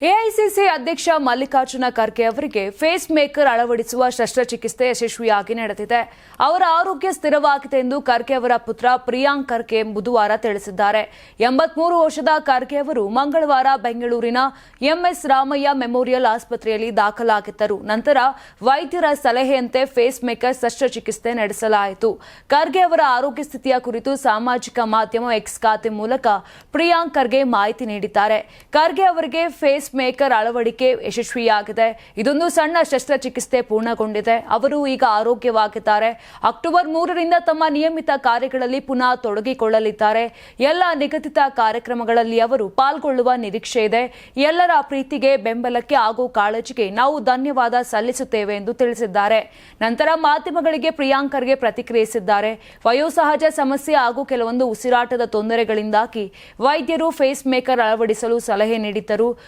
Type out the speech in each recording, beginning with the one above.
AICC ಅಧ್ಯಕ್ಷ ಮಲ್ಲಿಕಾರ್ಜುನ ಖರ್ಗೆ ಅವರಿಗೆ face maker ಅಳವಡಿಸುವ ಶಸ್ತ್ರಚಿಕಿತ್ಸೆ ಯಶಸ್ವಿಯಾಗಿ ನಡೆದಿದೆ. ಅವರ ಆರೋಗ್ಯ ಸ್ಥಿರವಾಗಿದೆ ಎಂದು ಖರ್ಗೆ ಅವರ ಪುತ್ರ ಪ್ರಿಯಾಂಕ್ ಖರ್ಗೆ ಬುಧವಾರ ತಿಳಿಸಿದ್ದಾರೆ. ಎಂಬತ್ಮೂರು ವರ್ಷದ ಖರ್ಗೆ ಅವರು ಮಂಗಳವಾರ ಬೆಂಗಳೂರಿನ ಎಂಎಸ್ ರಾಮಯ್ಯ ಮೆಮೋರಿಯಲ್ ಆಸ್ಪತ್ರೆಯಲ್ಲಿ ದಾಖಲಾಗಿದ್ದರು. ನಂತರ ವೈದ್ಯರ ಸಲಹೆಯಂತೆ ಫೇಸ್ ಮೇಕರ್ ಶಸ್ತ್ರಚಿಕಿತ್ಸೆ ನಡೆಸಲಾಯಿತು. ಖರ್ಗೆ ಅವರ ಆರೋಗ್ಯ ಸ್ಥಿತಿಯ ಕುರಿತು ಸಾಮಾಜಿಕ ಮಾಧ್ಯಮ ಎಕ್ಸ್ ಖಾತೆ ಮೂಲಕ ಪ್ರಿಯಾಂಕ್ ಖರ್ಗೆ ಮಾಹಿತಿ ನೀಡಿದ್ದಾರೆ. ಖರ್ಗೆ ಅವರಿಗೆ ಫೇಸ್ ಅಳವಡಿಕೆ ಯಶಸ್ವಿಯಾಗಿದೆ. ಇದೊಂದು ಸಣ್ಣ ಶಸ್ತ್ರಚಿಕಿತ್ಸೆ ಪೂರ್ಣಗೊಂಡಿದೆ. ಅವರು ಈಗ ಆರೋಗ್ಯವಾಗಿದ್ದಾರೆ. ಅಕ್ಟೋಬರ್ ಮೂರರಿಂದ ತಮ್ಮ ನಿಯಮಿತ ಕಾರ್ಯಗಳಲ್ಲಿ ಪುನಃ ತೊಡಗಿಕೊಳ್ಳಲಿದ್ದಾರೆ. ಎಲ್ಲ ನಿಗದಿತ ಕಾರ್ಯಕ್ರಮಗಳಲ್ಲಿ ಅವರು ಪಾಲ್ಗೊಳ್ಳುವ ನಿರೀಕ್ಷೆ ಇದೆ. ಎಲ್ಲರ ಪ್ರೀತಿಗೆ, ಬೆಂಬಲಕ್ಕೆ ಹಾಗೂ ಕಾಳಜಿಗೆ ನಾವು ಧನ್ಯವಾದ ಸಲ್ಲಿಸುತ್ತೇವೆ ಎಂದು ತಿಳಿಸಿದ್ದಾರೆ. ನಂತರ ಮಾಧ್ಯಮಗಳಿಗೆ ಪ್ರಿಯಾಂಕರ್ಗೆ ಪ್ರತಿಕ್ರಿಯಿಸಿದ್ದಾರೆ. ವಯೋಸಹಜ ಸಮಸ್ಯೆ ಹಾಗೂ ಕೆಲವೊಂದು ಉಸಿರಾಟದ ತೊಂದರೆಗಳಿಂದಾಗಿ ವೈದ್ಯರು ಫೇಸ್ ಮೇಕರ್ ಅಳವಡಿಸಲು ಸಲಹೆ ನೀಡಿದ್ದರು.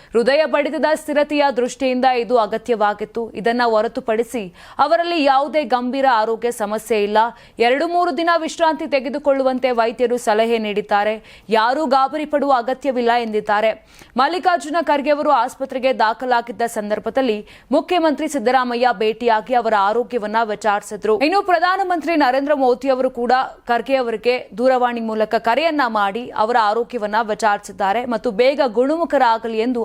ಬಡಿತದ ಸ್ಥಿರತೆಯ ದೃಷ್ಟಿಯಿಂದ ಇದು ಅಗತ್ಯವಾಗಿತ್ತು. ಇದನ್ನು ಹೊರತುಪಡಿಸಿ ಅವರಲ್ಲಿ ಯಾವುದೇ ಗಂಭೀರ ಆರೋಗ್ಯ ಸಮಸ್ಯೆ ಇಲ್ಲ. ಎರಡು ಮೂರು ದಿನ ವಿಶ್ರಾಂತಿ ತೆಗೆದುಕೊಳ್ಳುವಂತೆ ವೈದ್ಯರು ಸಲಹೆ ನೀಡಿದ್ದಾರೆ. ಯಾರೂ ಗಾಬರಿ ಪಡುವ ಅಗತ್ಯವಿಲ್ಲ ಎಂದಿದ್ದಾರೆ. ಮಲ್ಲಿಕಾರ್ಜುನ ಖರ್ಗೆ ಅವರು ಆಸ್ಪತ್ರೆಗೆ ದಾಖಲಾಗಿದ್ದ ಸಂದರ್ಭದಲ್ಲಿ ಮುಖ್ಯಮಂತ್ರಿ ಸಿದ್ದರಾಮಯ್ಯ ಭೇಟಿಯಾಗಿ ಅವರ ಆರೋಗ್ಯವನ್ನ ವಿಚಾರಿಸಿದ್ರು. ಇನ್ನು ಪ್ರಧಾನಮಂತ್ರಿ ನರೇಂದ್ರ ಮೋದಿ ಅವರು ಕೂಡ ಖರ್ಗೆ ಅವರಿಗೆ ದೂರವಾಣಿ ಮೂಲಕ ಕರೆಯನ್ನ ಮಾಡಿ ಅವರ ಆರೋಗ್ಯವನ್ನ ವಿಚಾರಿಸಿದ್ದಾರೆ ಮತ್ತು ಬೇಗ ಗುಣಮುಖರಾಗಲಿ ಎಂದು